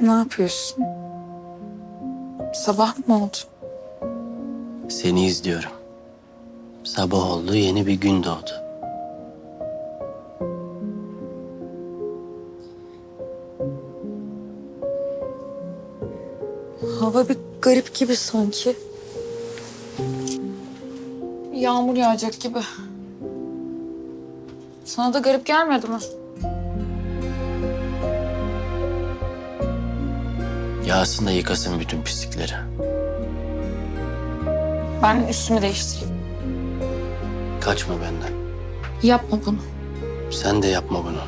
Ne yapıyorsun? Sabah mı oldu? Seni izliyorum. Sabah oldu, yeni bir gün doğdu. Hava bir garip gibi sanki. Yağmur yağacak gibi. Sana da garip gelmedi mi? Yağsın da yıkasın bütün pislikleri. Ben üstümü değiştireyim. Kaçma benden. Yapma bunu. Sen de yapma bunu.